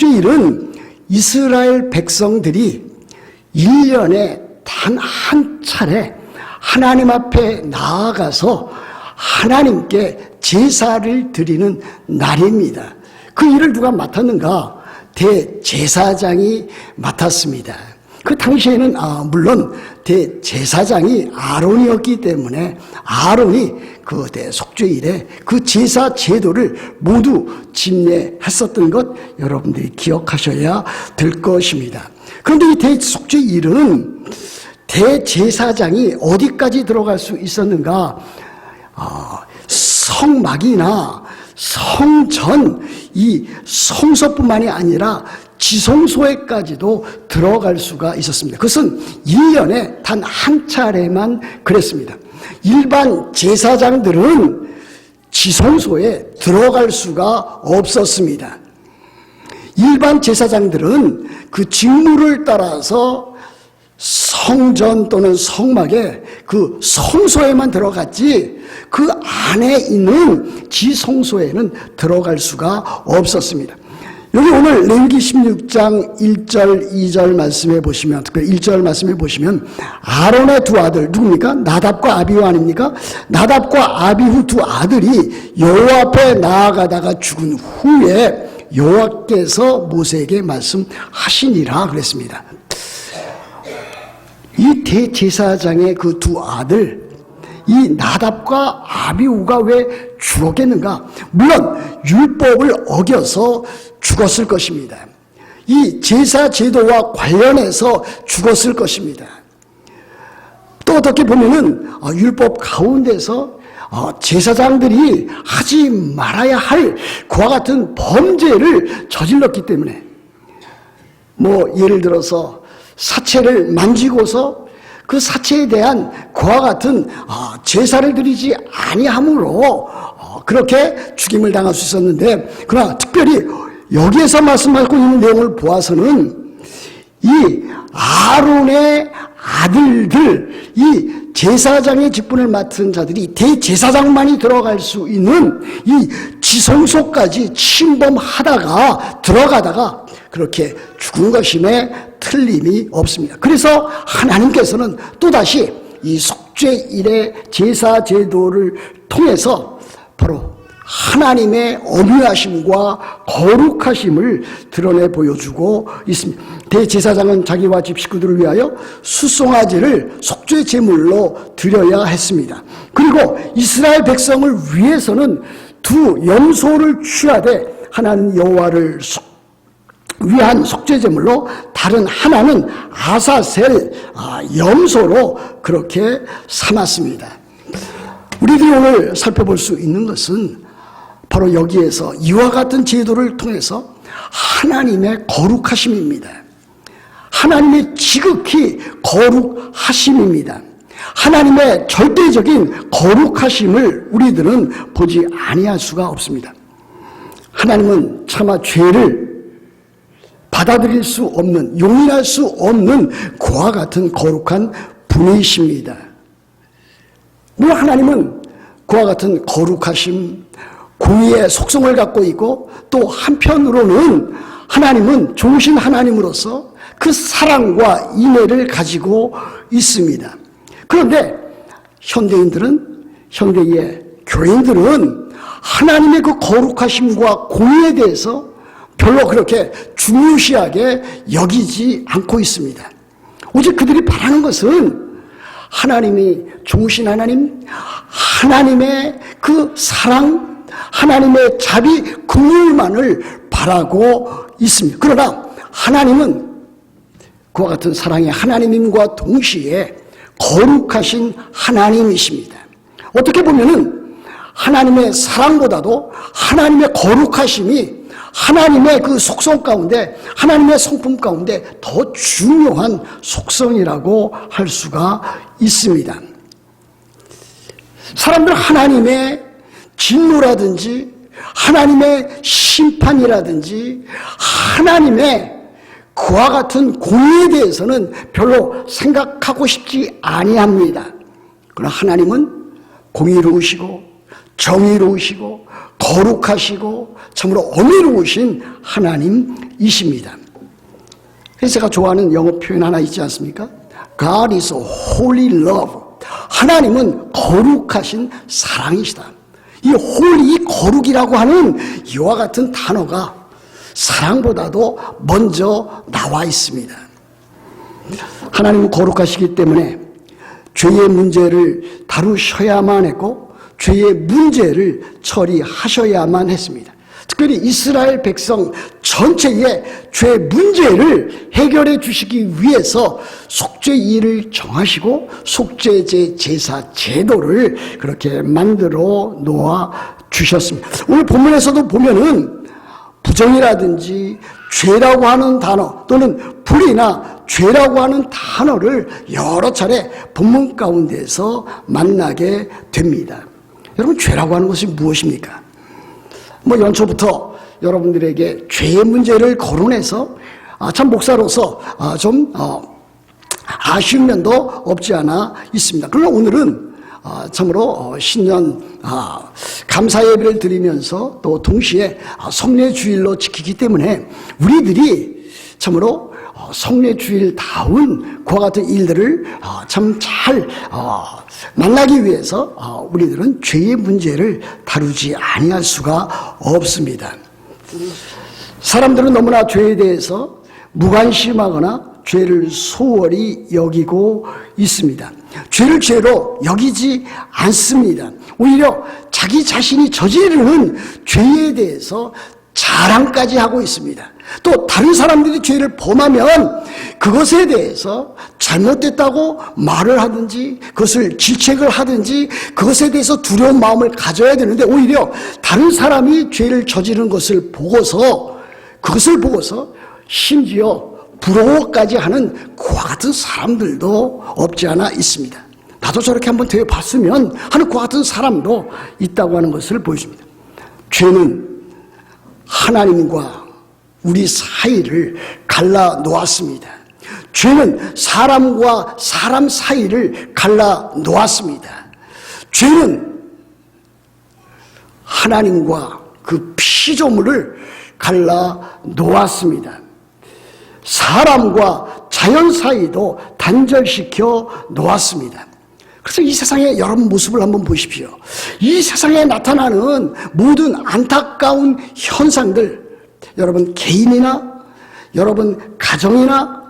속죄일은 이스라엘 백성들이 1년에 단 한 차례 하나님 앞에 나아가서 하나님께 제사를 드리는 날입니다. 그 일을 누가 맡았는가? 대제사장이 맡았습니다. 그 당시에는 아, 물론 대제사장이 아론이었기 때문에 아론이 그 대속죄일에 그 제사 제도를 모두 집례했었던 것 여러분들이 기억하셔야 될 것입니다. 그런데 이 대속죄일은 대제사장이 어디까지 들어갈 수 있었는가? 아, 성막이나 성전 이 성소뿐만이 아니라 지성소에까지도 들어갈 수가 있었습니다. 그것은 1년에 단 한 차례만 그랬습니다. 일반 제사장들은 지성소에 들어갈 수가 없었습니다. 일반 제사장들은 그 직무를 따라서 성전 또는 성막에 그 성소에만 들어갔지 그 안에 있는 지성소에는 들어갈 수가 없었습니다. 여기 오늘 레위기 16장 1절 2절 말씀해 보시면 특별히 1절 말씀해 보시면 아론의 두 아들 누굽니까? 나답과 아비후 아닙니까? 나답과 아비후 두 아들이 여호와 앞에 나아가다가 죽은 후에 여호와께서 모세에게 말씀하시니라 그랬습니다. 이 대제사장의 그 두 아들 이 나답과 아비우가 왜 죽었겠는가? 물론 율법을 어겨서 죽었을 것입니다. 이 제사 제도와 관련해서 죽었을 것입니다. 또 어떻게 보면은 어, 율법 가운데서 어, 제사장들이 하지 말아야 할 그와 같은 범죄를 저질렀기 때문에 뭐 예를 들어서 사체를 만지고서 그 사체에 대한 그와 같은 아, 제사를 드리지 아니함으로 어, 그렇게 죽임을 당할 수 있었는데 그러나 특별히 여기에서 말씀하고 있는 내용을 보아서는 이 아론의 아들들 이 제사장의 직분을 맡은 자들이 대제사장만이 들어갈 수 있는 이 지성소까지 침범하다가 들어가다가 그렇게 죽은 것임에 틀림이 없습니다. 그래서 하나님께서는 또다시 이 속죄일의 제사 제도를 통해서 바로 하나님의 엄유하심과 거룩하심을 드러내 보여주고 있습니다. 대제사장은 자기와 집 식구들을 위하여 수송아지를 속죄 제물로 드려야 했습니다. 그리고 이스라엘 백성을 위해서는 두 염소를 취하되 하나님 여호와를 위한 속죄 제물로 다른 하나는 아사셀 아, 염소로 그렇게 삼았습니다. 우리들이 오늘 살펴볼 수 있는 것은 바로 여기에서 이와 같은 제도를 통해서 하나님의 거룩하심입니다. 하나님의 지극히 거룩하심입니다. 하나님의 절대적인 거룩하심을 우리들은 보지 아니할 수가 없습니다. 하나님은 차마 죄를 받아들일 수 없는, 용인할 수 없는 그와 같은 거룩한 분이십니다. 물론 하나님은 그와 같은 거룩하심, 공의의 속성을 갖고 있고 또 한편으로는 하나님은 좋으신 하나님으로서 그 사랑과 인애를 가지고 있습니다. 그런데 현대인들은, 현대의 교인들은 하나님의 그 거룩하심과 공의에 대해서 별로 그렇게 중요시하게 여기지 않고 있습니다. 오직 그들이 바라는 것은 하나님이 좋으신 하나님, 하나님의 그 사랑, 하나님의 자비, 긍휼만을 바라고 있습니다. 그러나 하나님은 그와 같은 사랑의 하나님임과 동시에 거룩하신 하나님이십니다. 어떻게 보면은 하나님의 사랑보다도 하나님의 거룩하심이 하나님의 그 속성 가운데, 하나님의 성품 가운데 더 중요한 속성이라고 할 수가 있습니다. 사람들 하나님의 진노라든지, 하나님의 심판이라든지, 하나님의 그와 같은 공의에 대해서는 별로 생각하고 싶지 아니합니다. 그러나 하나님은 공의로우시고 정의로우시고 거룩하시고 참으로 어미로우신 하나님이십니다. 그래서 제가 좋아하는 영어 표현 하나 있지 않습니까? God is holy love. 하나님은 거룩하신 사랑이시다. 이 holy, 이 거룩이라고 하는 이와 같은 단어가 사랑보다도 먼저 나와 있습니다. 하나님은 거룩하시기 때문에 죄의 문제를 다루셔야만 했고 죄의 문제를 처리하셔야만 했습니다. 특별히 이스라엘 백성 전체의 죄 문제를 해결해 주시기 위해서 속죄일을 정하시고 속죄제 제사 제도를 그렇게 만들어 놓아 주셨습니다. 오늘 본문에서도 보면은 부정이라든지 죄라고 하는 단어 또는 불이나 죄라고 하는 단어를 여러 차례 본문 가운데서 만나게 됩니다. 여러분 죄라고 하는 것이 무엇입니까? 뭐 연초부터 여러분들에게 죄의 문제를 거론해서 아, 참 목사로서 아, 좀 어, 아쉬운 면도 없지 않아 있습니다. 그러나 오늘은 아, 참으로 어, 신년 아, 감사 예배를 드리면서 또 동시에 아, 성례 주일로 지키기 때문에 우리들이 참으로 어, 성례 주일다운 그와 같은 일들을 어, 참잘 만나기 위해서 어, 우리들은 죄의 문제를 다루지 아니할 수가 없습니다. 사람들은 너무나 죄에 대해서 무관심하거나 죄를 소홀히 여기고 있습니다. 죄를 죄로 여기지 않습니다. 오히려 자기 자신이 저지르는 죄에 대해서 자랑까지 하고 있습니다. 또 다른 사람들이 죄를 범하면 그것에 대해서 잘못됐다고 말을 하든지 그것을 질책을 하든지 그것에 대해서 두려운 마음을 가져야 되는데 오히려 다른 사람이 죄를 저지른 것을 보고서 그것을 보고서 심지어 부러워까지 하는 그와 같은 사람들도 없지 않아 있습니다. 나도 저렇게 한번 되어 봤으면 하는 그와 같은 사람도 있다고 하는 것을 보여줍니다. 죄는 하나님과 우리 사이를 갈라 놓았습니다. 죄는 사람과 사람 사이를 갈라 놓았습니다. 죄는 하나님과 그 피조물을 갈라 놓았습니다. 사람과 자연 사이도 단절시켜 놓았습니다. 그래서 이 세상의 여러분 모습을 한번 보십시오. 이 세상에 나타나는 모든 안타까운 현상들, 여러분 개인이나 여러분 가정이나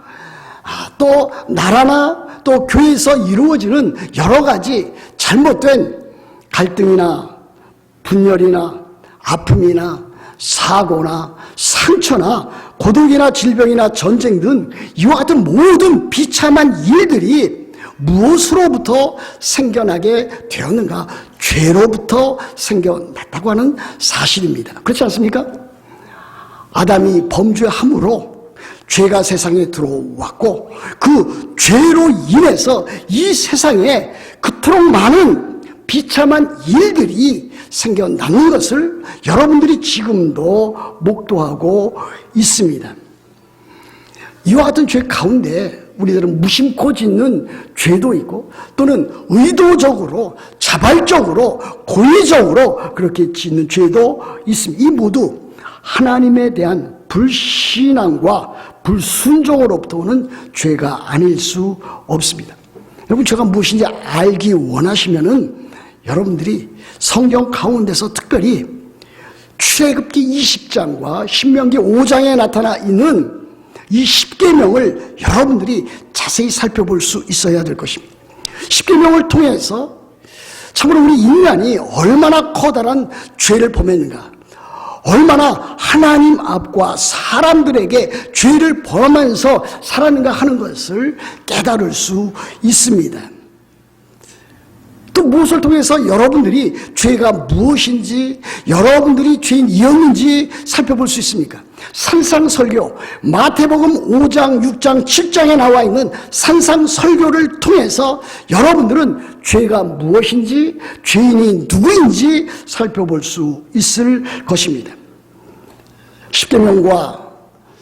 아, 또 나라나 또 교회에서 이루어지는 여러 가지 잘못된 갈등이나 분열이나 아픔이나 사고나 상처나 고독이나 질병이나 전쟁 등 이와 같은 모든 비참한 일들이 무엇으로부터 생겨나게 되었는가? 죄로부터 생겨났다고 하는 사실입니다. 그렇지 않습니까? 아담이 범죄함으로 죄가 세상에 들어왔고 그 죄로 인해서 이 세상에 그토록 많은 비참한 일들이 생겨나는 것을 여러분들이 지금도 목도하고 있습니다. 이와 같은 죄 가운데 우리들은 무심코 짓는 죄도 있고 또는 의도적으로 자발적으로 고의적으로 그렇게 짓는 죄도 있습니다. 이 모두 하나님에 대한 불신앙과 불순종으로부터 오는 죄가 아닐 수 없습니다. 여러분 제가 무엇인지 알기 원하시면은 여러분들이 성경 가운데서 특별히 출애굽기 20장과 신명기 5장에 나타나 있는 이 10계명을 여러분들이 자세히 살펴볼 수 있어야 될 것입니다. 10계명을 통해서 참으로 우리 인간이 얼마나 커다란 죄를 범했는가 얼마나 하나님 앞과 사람들에게 죄를 범하면서 살았는가 하는 것을 깨달을 수 있습니다. 또 무엇을 통해서 여러분들이 죄가 무엇인지 여러분들이 죄인이었는지 살펴볼 수 있습니까? 산상설교 마태복음 5장 6장 7장에 나와 있는 산상설교를 통해서 여러분들은 죄가 무엇인지 죄인이 누구인지 살펴볼 수 있을 것입니다. 십계명과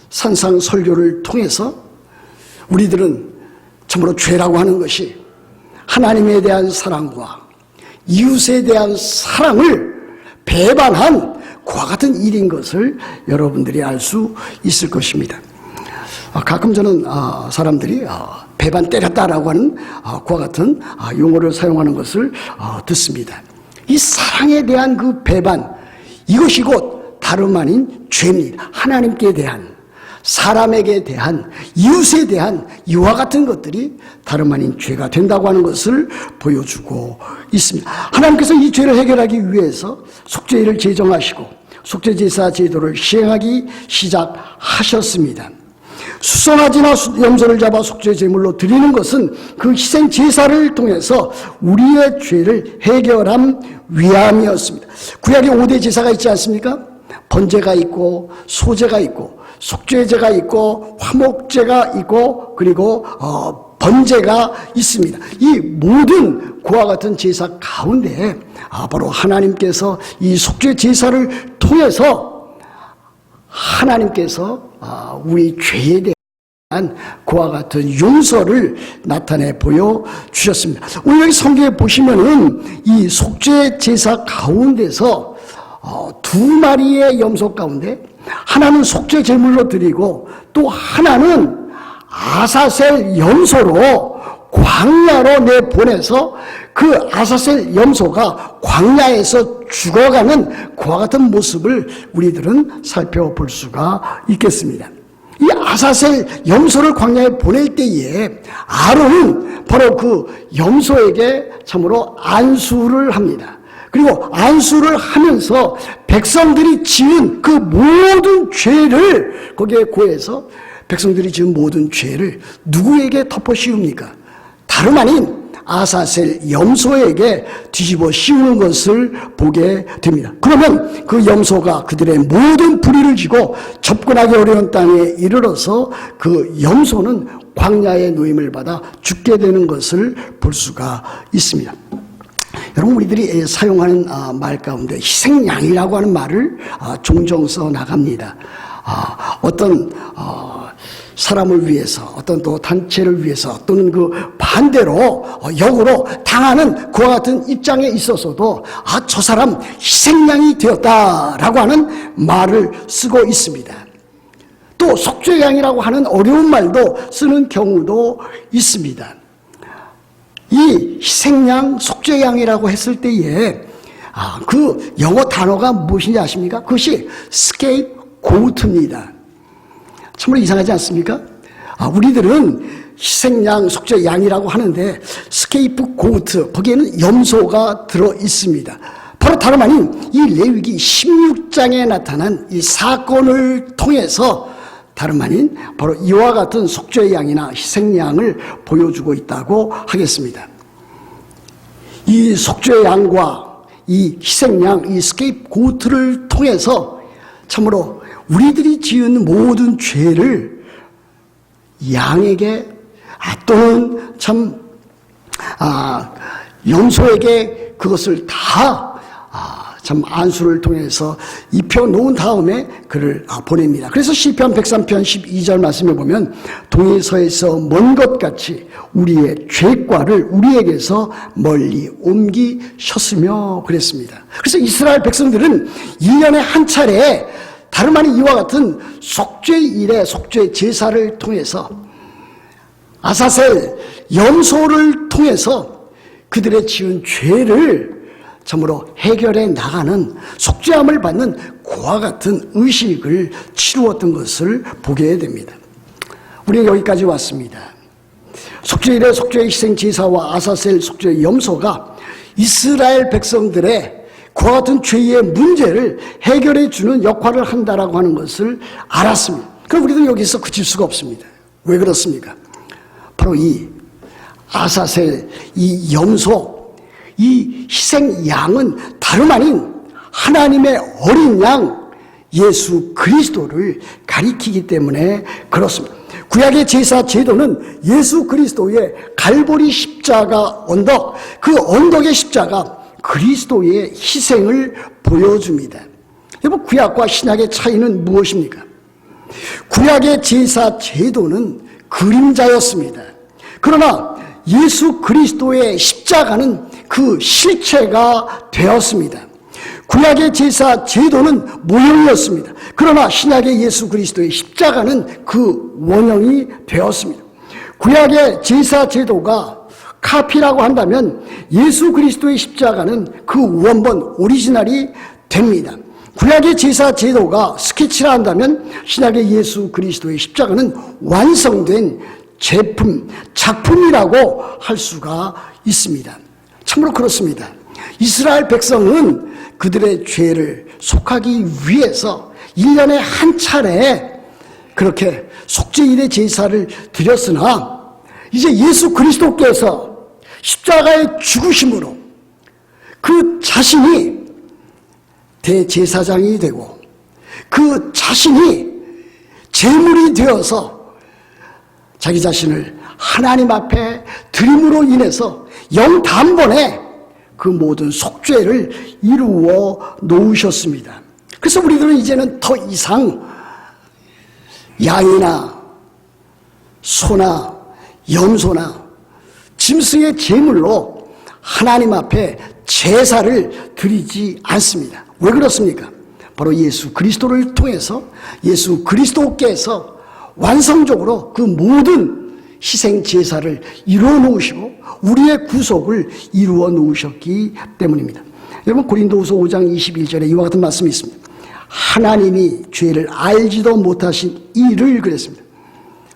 산상설교를 통해서 우리들은 참으로 죄라고 하는 것이 하나님에 대한 사랑과 이웃에 대한 사랑을 배반한 그와 같은 일인 것을 여러분들이 알 수 있을 것입니다. 아, 가끔 저는 아, 사람들이 아, 배반 때렸다라고 하는 아, 그와 같은 아, 용어를 사용하는 것을 아, 듣습니다. 이 사랑에 대한 그 배반 이것이 곧 다름 아닌 죄입니다. 하나님께 대한 사람에게 대한 이웃에 대한 이와 같은 것들이 다름 아닌 죄가 된다고 하는 것을 보여주고 있습니다. 하나님께서 이 죄를 해결하기 위해서 속죄일을 제정하시고 속죄제사 제도를 시행하기 시작하셨습니다. 수선아지나 수- 염소를 잡아 속죄 제물로 드리는 것은 그 희생 제사를 통해서 우리의 죄를 해결함 위함이었습니다. 구약에 5대 제사가 있지 않습니까? 번제가 있고 소제가 있고 속죄제가 있고 화목제가 있고 그리고 어, 번제가 있습니다. 이 모든 그와 같은 제사 가운데 아, 바로 하나님께서 이 속죄 제사를 통해서 하나님께서 아, 우리 죄에 대한 그와 같은 용서를 나타내 보여 주셨습니다. 오늘 여기 성경에 보시면은 이 속죄 제사 가운데서 어, 두 마리의 염소 가운데 하나는 속죄 제물로 드리고 또 하나는 아사셀 염소로 광야로 내보내서 그 아사셀 염소가 광야에서 죽어가는 그와 같은 모습을 우리들은 살펴볼 수가 있겠습니다. 이 아사셀 염소를 광야에 보낼 때에 아론은 바로 그 염소에게 참으로 안수를 합니다. 그리고 안수를 하면서 백성들이 지은 그 모든 죄를 거기에 고해서 백성들이 지은 모든 죄를 누구에게 덮어 씌웁니까? 다름 아닌 아사셀 염소에게 뒤집어 씌우는 것을 보게 됩니다. 그러면 그 염소가 그들의 모든 불의를 지고 접근하기 어려운 땅에 이르러서 그 염소는 광야의 노임을 받아 죽게 되는 것을 볼 수가 있습니다. 여러분 우리들이 사용하는 아, 말 가운데 희생양이라고 하는 말을 아, 종종 써 나갑니다. 아, 어떤 어, 사람을 위해서 어떤 또 단체를 위해서 또는 그 반대로 어, 역으로 당하는 그와 같은 입장에 있어서도 아 저 사람 희생양이 되었다라고 하는 말을 쓰고 있습니다. 또 속죄양이라고 하는 어려운 말도 쓰는 경우도 있습니다. 이 희생양, 속죄양이라고 했을 때에 아, 그 영어 단어가 무엇인지 아십니까? 그것이 scapegoat입니다. 참으로 이상하지 않습니까? 아, 우리들은 희생양, 속죄양이라고 하는데 scapegoat 거기에는 염소가 들어 있습니다. 바로 다름 아닌 이 레위기 16장에 나타난 이 사건을 통해서 다름 아닌 바로 이와 같은 속죄의 양이나 희생 양을 보여주고 있다고 하겠습니다. 이 속죄의 양과 이 희생 양, 이 스케이프 고트를 통해서 참으로 우리들이 지은 모든 죄를 양에게 아, 또는 참 아, 염소에게 그것을 다 아, 참 안수를 통해서 입혀 놓은 다음에 그를 아, 보냅니다. 그래서 시편 103편 12절 말씀에 보면 동에서에서 먼 것 같이 우리의 죄과를 우리에게서 멀리 옮기셨으며 그랬습니다. 그래서 이스라엘 백성들은 1년에 한 차례 다름 아닌 이와 같은 속죄 일에 속죄 제사를 통해서 아사셀 염소를 통해서 그들의 지은 죄를 참으로 해결해 나가는 속죄함을 받는 그와 같은 의식을 치루었던 것을 보게 됩니다. 우리는 여기까지 왔습니다. 속죄일의 속죄 희생 제사와 아사셀 속죄 염소가 이스라엘 백성들의 그와 같은 죄의 문제를 해결해 주는 역할을 한다라고 하는 것을 알았습니다. 그럼 우리도 여기서 그칠 수가 없습니다. 왜 그렇습니까? 바로 이 아사셀, 이 염소, 이 희생 양은 다름 아닌 하나님의 어린 양 예수 그리스도를 가리키기 때문에 그렇습니다. 구약의 제사 제도는 예수 그리스도의 갈보리 십자가 언덕, 그 언덕의 십자가 그리스도의 희생을 보여줍니다. 여러분, 구약과 신약의 차이는 무엇입니까? 구약의 제사 제도는 그림자였습니다. 그러나 예수 그리스도의 십자가는 그 실체가 되었습니다. 구약의 제사 제도는 모형이었습니다. 그러나 신약의 예수 그리스도의 십자가는 그 원형이 되었습니다. 구약의 제사 제도가 카피라고 한다면 예수 그리스도의 십자가는 그 원본 오리지널이 됩니다. 구약의 제사 제도가 스케치라 한다면 신약의 예수 그리스도의 십자가는 완성된 제품, 작품이라고 할 수가 있습니다. 참으로 그렇습니다. 이스라엘 백성은 그들의 죄를 속하기 위해서 1년에 한 차례 그렇게 속죄일의 제사를 드렸으나 이제 예수 그리스도께서 십자가의 죽으심으로 그 자신이 대제사장이 되고 그 자신이 제물이 되어서 자기 자신을 하나님 앞에 드림으로 인해서 영 단번에 그 모든 속죄를 이루어 놓으셨습니다. 그래서 우리들은 이제는 더 이상 양이나 소나 염소나 짐승의 제물로 하나님 앞에 제사를 드리지 않습니다. 왜 그렇습니까? 바로 예수 그리스도를 통해서 예수 그리스도께서 완성적으로 그 모든 희생 제사를 이루어 놓으시고 우리의 구속을 이루어 놓으셨기 때문입니다. 여러분 고린도후서 5장 21절에 이와 같은 말씀이 있습니다. 하나님이 죄를 알지도 못하신 이를 그랬습니다.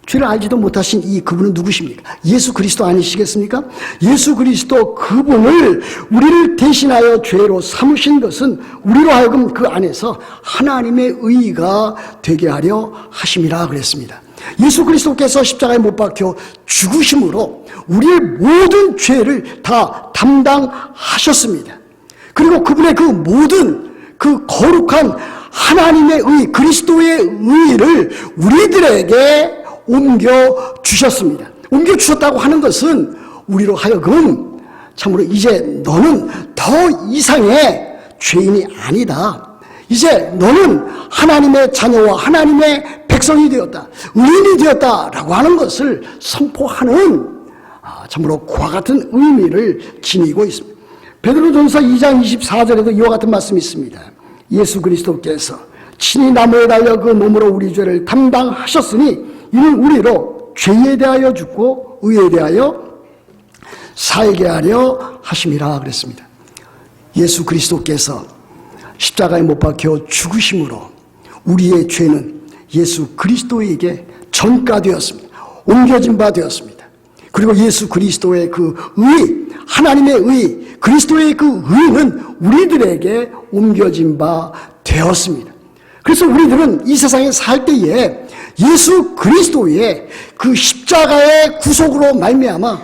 죄를 알지도 못하신 이 그분은 누구십니까? 예수 그리스도 아니시겠습니까? 예수 그리스도 그분을 우리를 대신하여 죄로 삼으신 것은 우리로 하여금 그 안에서 하나님의 의가 되게 하려 하심이라 그랬습니다. 예수 그리스도께서 십자가에 못 박혀 죽으심으로 우리의 모든 죄를 다 담당하셨습니다. 그리고 그분의 그 모든 그 거룩한 하나님의 의, 그리스도의 의를 우리들에게 옮겨 주셨습니다. 옮겨 주셨다고 하는 것은 우리로 하여금 참으로 이제 너는 더 이상의 죄인이 아니다. 이제 너는 하나님의 자녀와 하나님의 백성이 되었다. 의인이 되었다라고 하는 것을 선포하는 아, 참으로 그와 같은 의미를 지니고 있습니다. 베드로전서 2장 24절에도 이와 같은 말씀이 있습니다. 예수 그리스도께서 친히 나무에 달려 그 몸으로 우리 죄를 담당하셨으니 이는 우리로 죄에 대하여 죽고 의에 대하여 살게 하려 하심이라 그랬습니다. 예수 그리스도께서 십자가에 못 박혀 죽으심으로 우리의 죄는 예수 그리스도에게 전가되었습니다. 옮겨진 바 되었습니다. 그리고 예수 그리스도의 그 의, 하나님의 의, 그리스도의 그 의는 우리들에게 옮겨진 바 되었습니다. 그래서 우리들은 이 세상에 살 때에 예수 그리스도의 그 십자가의 구속으로 말미암아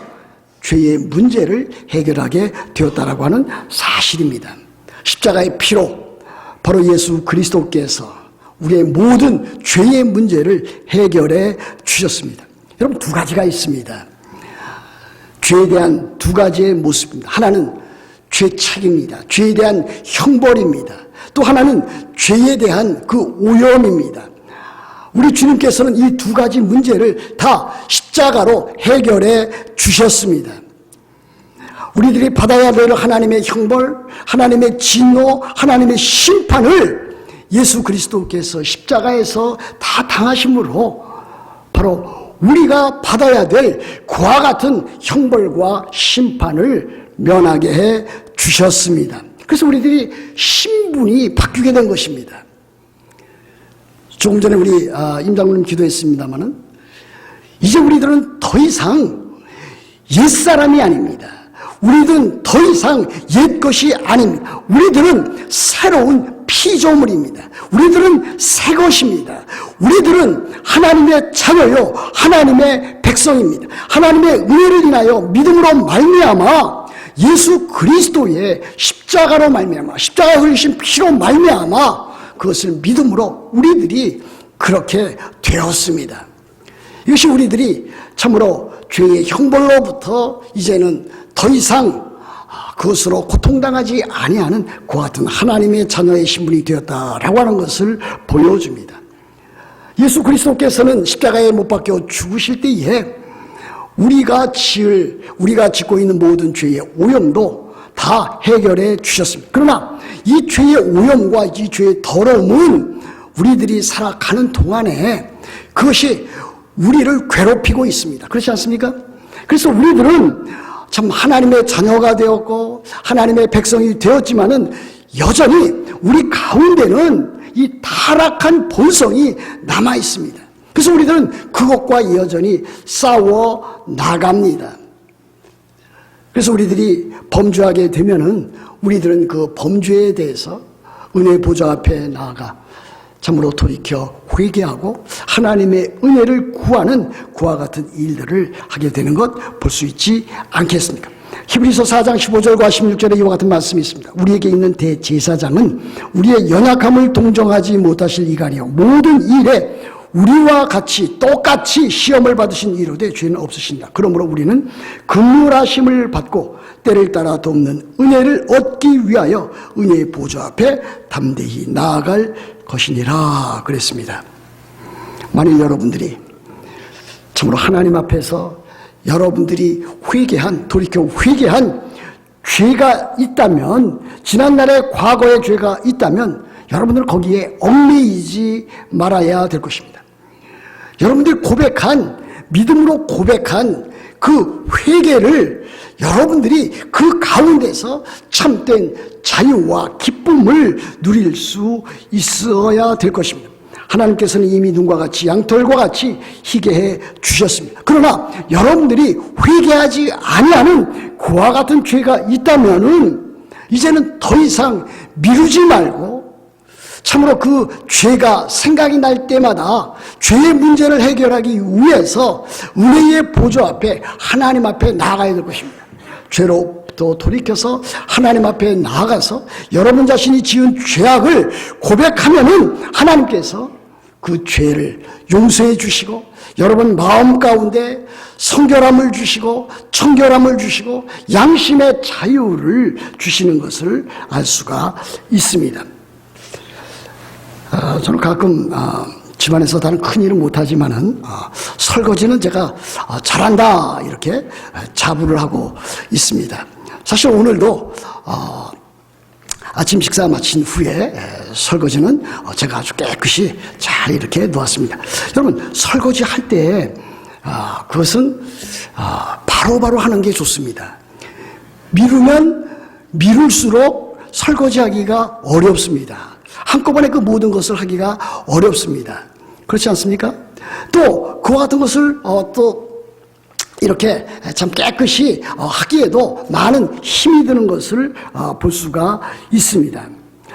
죄의 문제를 해결하게 되었다라고 하는 사실입니다. 십자가의 피로 바로 예수 그리스도께서 우리의 모든 죄의 문제를 해결해 주셨습니다. 여러분 두 가지가 있습니다. 죄에 대한 두 가지의 모습입니다. 하나는 죄책입니다. 죄에 대한 형벌입니다. 또 하나는 죄에 대한 그 오염입니다. 우리 주님께서는 이 두 가지 문제를 다 십자가로 해결해 주셨습니다. 우리들이 받아야 될 하나님의 형벌, 하나님의 진노, 하나님의 심판을 예수 그리스도께서 십자가에서 다 당하심으로 바로 우리가 받아야 될 그와 같은 형벌과 심판을 면하게 해 주셨습니다. 그래서 우리들이 신분이 바뀌게 된 것입니다. 조금 전에 우리 아, 임 장로님 기도했습니다마는 이제 우리들은 더 이상 옛사람이 아닙니다. 우리들은 더 이상 옛 것이 아닙니다. 우리들은 새로운 피조물입니다. 우리들은 새 것입니다. 우리들은 하나님의 자녀요, 하나님의 백성입니다. 하나님의 은혜를 인하여 믿음으로 말미암아 예수 그리스도의 십자가로 말미암아 십자가 흘리신 피로 말미암아 그것을 믿음으로 우리들이 그렇게 되었습니다. 이것이 우리들이 참으로 죄의 형벌로부터 이제는 더 이상 그것으로 고통당하지 아니하는 그 같은 하나님의 자녀의 신분이 되었다라고 하는 것을 보여줍니다. 예수 그리스도께서는 십자가에 못 박혀 죽으실 때에 우리가 지을 우리가 짓고 있는 모든 죄의 오염도 다 해결해 주셨습니다. 그러나 이 죄의 오염과 이 죄의 더러움은 우리들이 살아가는 동안에 그것이 우리를 괴롭히고 있습니다. 그렇지 않습니까? 그래서 우리들은 참 하나님의 자녀가 되었고 하나님의 백성이 되었지만은 여전히 우리 가운데는 이 타락한 본성이 남아 있습니다. 그래서 우리들은 그것과 여전히 싸워 나갑니다. 그래서 우리들이 범죄하게 되면은 우리들은 그 범죄에 대해서 은혜 보좌 앞에 나아가 참으로 돌이켜 회개하고 하나님의 은혜를 구하는 그와 같은 일들을 하게 되는 것 볼 수 있지 않겠습니까? 히브리서 4장 15절과 16절에 이와 같은 말씀이 있습니다. 우리에게 있는 대제사장은 우리의 연약함을 동정하지 못하실 이간이요 모든 일에 우리와 같이 똑같이 시험을 받으신 이로되 죄는 없으신다. 그러므로 우리는 근물하심을 받고 때를 따라 돕는 은혜를 얻기 위하여 은혜의 보좌 앞에 담대히 나아갈 것이니라 그랬습니다. 만일 여러분들이 참으로 하나님 앞에서 여러분들이 회개한 돌이켜 회개한 죄가 있다면 지난날의 과거의 죄가 있다면 여러분들 거기에 얽매이지 말아야 될 것입니다. 여러분들이 고백한 믿음으로 고백한 그 회개를 여러분들이 그 가운데서 참된 자유와 기쁨을 누릴 수 있어야 될 것입니다. 하나님께서는 이미 눈과 같이 양털과 같이 희게 해 주셨습니다. 그러나 여러분들이 회개하지 아니하는 그와 같은 죄가 있다면은 이제는 더 이상 미루지 말고 참으로 그 죄가 생각이 날 때마다 죄의 문제를 해결하기 위해서 은혜의 보좌 앞에 하나님 앞에 나가야 될 것입니다. 죄로부터 돌이켜서 하나님 앞에 나아가서 여러분 자신이 지은 죄악을 고백하면은 하나님께서 그 죄를 용서해 주시고 여러분 마음 가운데 성결함을 주시고 청결함을 주시고 양심의 자유를 주시는 것을 알 수가 있습니다. 어, 저는 가끔 어, 집안에서 다른 큰 일은 못하지만은 어, 설거지는 제가 어, 잘한다 이렇게 자부를 하고 있습니다. 사실 오늘도 어, 아침 식사 마친 후에 에, 설거지는 어, 제가 아주 깨끗이 잘 이렇게 놓았습니다. 여러분 설거지 할때 아, 그것은 아, 바로바로 하는 게 좋습니다. 미루면 미룰수록 설거지하기가 어렵습니다. 한꺼번에 그 모든 것을 하기가 어렵습니다. 그렇지 않습니까? 또 그와 같은 것을 어, 또 이렇게 참 깨끗이 어, 하기에도 많은 힘이 드는 것을 어, 볼 수가 있습니다.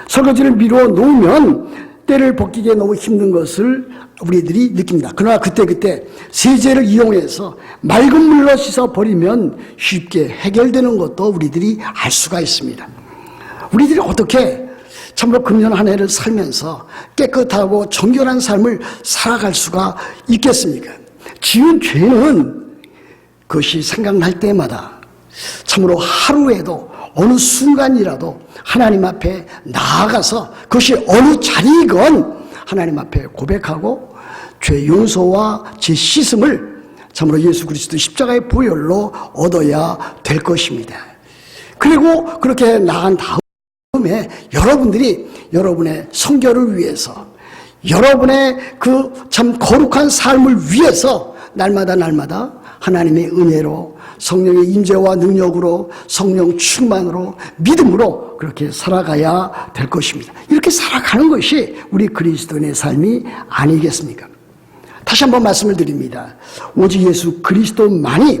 설거지를 미루어 놓으면 때를 벗기기에 너무 힘든 것을 우리들이 느낍니다. 그러나 그때그때 세제를 이용해서 맑은 물로 씻어 버리면 쉽게 해결되는 것도 우리들이 알 수가 있습니다. 우리들이 어떻게 참으로 금년 한 해를 살면서 깨끗하고 정결한 삶을 살아갈 수가 있겠습니까? 지은 죄는 그것이 생각날 때마다 참으로 하루에도 어느 순간이라도 하나님 앞에 나아가서 그것이 어느 자리이건 하나님 앞에 고백하고 죄 용서와 죄 씻음을 참으로 예수 그리스도 십자가의 보혈로 얻어야 될 것입니다. 그리고 그렇게 나간 다음 에 여러분들이 여러분의 성결을 위해서 여러분의 그 참 거룩한 삶을 위해서 날마다 날마다 하나님의 은혜로 성령의 임재와 능력으로 성령 충만으로 믿음으로 그렇게 살아가야 될 것입니다. 이렇게 살아가는 것이 우리 그리스도인의 삶이 아니겠습니까? 다시 한번 말씀을 드립니다. 오직 예수 그리스도만이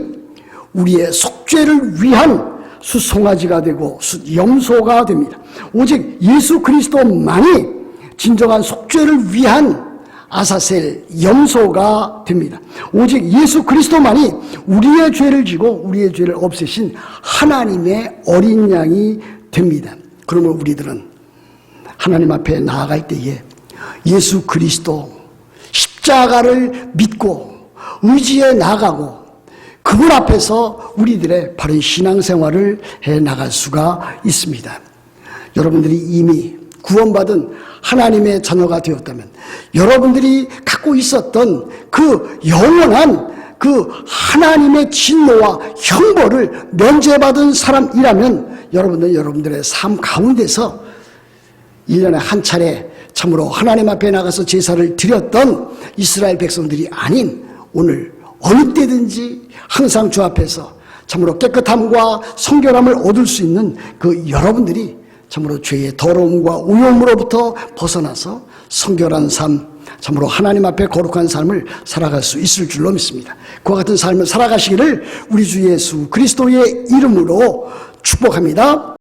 우리의 속죄를 위한 수송아지가 되고 염소가 됩니다. 오직 예수 그리스도만이 진정한 속죄를 위한 아사셀 염소가 됩니다. 오직 예수 그리스도만이 우리의 죄를 지고 우리의 죄를 없애신 하나님의 어린 양이 됩니다. 그러면 우리들은 하나님 앞에 나아갈 때에 예수 그리스도 십자가를 믿고 의지해 나가고 그분 앞에서 우리들의 바른 신앙생활을 해 나갈 수가 있습니다. 여러분들이 이미 구원받은 하나님의 자녀가 되었다면 여러분들이 갖고 있었던 그 영원한 그 하나님의 진노와 형벌을 면제받은 사람이라면 여러분들 여러분들의 삶 가운데서 일년에 한 차례 참으로 하나님 앞에 나가서 제사를 드렸던 이스라엘 백성들이 아닌 오늘 어느 때든지 항상 주 앞에서 참으로 깨끗함과 성결함을 얻을 수 있는 그 여러분들이 참으로 죄의 더러움과 오염으로부터 벗어나서 성결한 삶, 참으로 하나님 앞에 거룩한 삶을 살아갈 수 있을 줄로 믿습니다. 그와 같은 삶을 살아가시기를 우리 주 예수 그리스도의 이름으로 축복합니다.